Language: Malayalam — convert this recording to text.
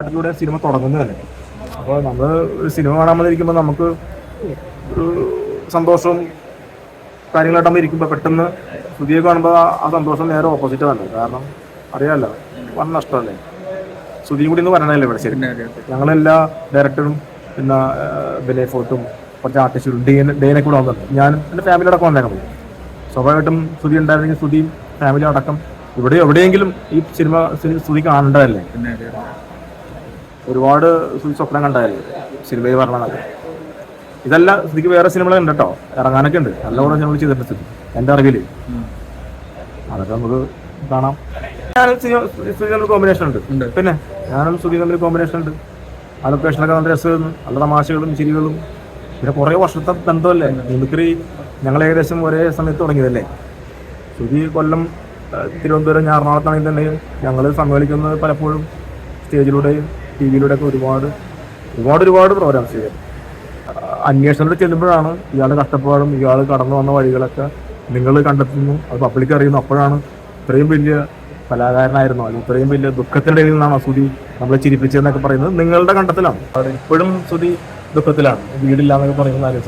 നാട്ടിലൂടെ സിനിമ തുടങ്ങുന്നത് തന്നെ അപ്പോൾ നമ്മൾ ഒരു സിനിമ കാണാൻ വന്നിരിക്കുമ്പോൾ നമുക്ക് ഒരു സന്തോഷവും കാര്യങ്ങളായിട്ട് നമ്മൾ ഇരിക്കുമ്പോൾ പെട്ടെന്ന് പുതിയ കാണുമ്പോൾ ആ- സന്തോഷം നേരെ ഓപ്പോസിറ്റ് തന്നെ കാരണം അറിയാമല്ലോ വൻ നഷ്ടമല്ലേ? സുധിയും കൂടി ഒന്ന് വരണമല്ലേ ഇവിടെ ശരി ഞങ്ങളെല്ലാ ഡയറക്ടറും പിന്നെ ബിലെ ഫോർട്ടും കുറച്ച് ആർട്ടിസ്റ്റും ഡേനെ ഡേനെ കൂടെ വന്നത് ഞാൻ എന്റെ ഫാമിലി അടക്കം വന്നേക്കുന്നത് സ്വാഭാവികമായിട്ടും സ്തുതി ഉണ്ടായിരുന്നെങ്കിൽ സ്തുതിയും ഫാമിലി അടക്കം ഇവിടെ എവിടെയെങ്കിലും ഈ സിനിമ സ്തുതി കാണേണ്ടതല്ലേ? ഒരുപാട് സ്വപ്നം കണ്ടായിരുന്നു സിനിമയിൽ പറഞ്ഞതൊക്കെ ഇതല്ല സ്ഥിതിക്ക് വേറെ സിനിമകളുണ്ട് കേട്ടോ ഇറങ്ങാനൊക്കെ ഉണ്ട്. നല്ല കുറേ സിനിമകൾ ചെയ്തിട്ടുണ്ട് എന്റെ എന്റെ അറിവിൽ അതൊക്കെ നമുക്ക് കാണാം. ഞാനും സിനിമ തമ്മിൽ കോമ്പിനേഷൻ ഉണ്ട്. പിന്നെ ഞാനും സ്തുതി തമ്മിൽ കോമ്പിനേഷൻ ഉണ്ട്. ആ ലൊക്കേഷനൊക്കെ നല്ല രസമായിരുന്നു. നല്ല തമാശകളും ചിരികളും. പിന്നെ കുറേ വർഷത്തെ ബന്ധമല്ലേ? മിമിക്രി ഞങ്ങൾ ഏകദേശം ഒരേ സമയത്ത് തുടങ്ങിയതല്ലേ? സുധി കൊല്ലം തിരുവനന്തപുരം ഞാൻ തന്നെയും തന്നെ ഞങ്ങൾ സമ്മേളിക്കുന്നത് പലപ്പോഴും സ്റ്റേജിലൂടെയും ടി വിയിലൂടെയൊക്കെ ഒരുപാട് ഒരുപാട് ഒരുപാട് പ്രോഗ്രാംസ് ചെയ്തു. അന്വേഷണത്തിൽ ചെല്ലുമ്പോഴാണ് ഇയാൾ കഷ്ടപ്പാടും ഇയാൾ കടന്നു വന്ന വഴികളൊക്കെ നിങ്ങൾ കണ്ടെത്തുന്നു അത് പബ്ലിക് അറിയുന്നു. അപ്പോഴാണ് ഇത്രയും വലിയ കലാകാരനായിരുന്നു അല്ലെങ്കിൽ ഇത്രയും വലിയ ദുഃഖത്തിന്റെ ഇടയിൽ നിന്നാണ് സുധി നമ്മളെ ചിരിപ്പിച്ചതെന്നൊക്കെ പറയുന്നത് നിങ്ങളുടെ കണ്ടെത്തലാണ്. ഇപ്പോഴും സുധി ദുഃഖത്തിലാണ് വീടില്ല എന്നൊക്കെ പറയുന്നത് ആലോചിച്ചത്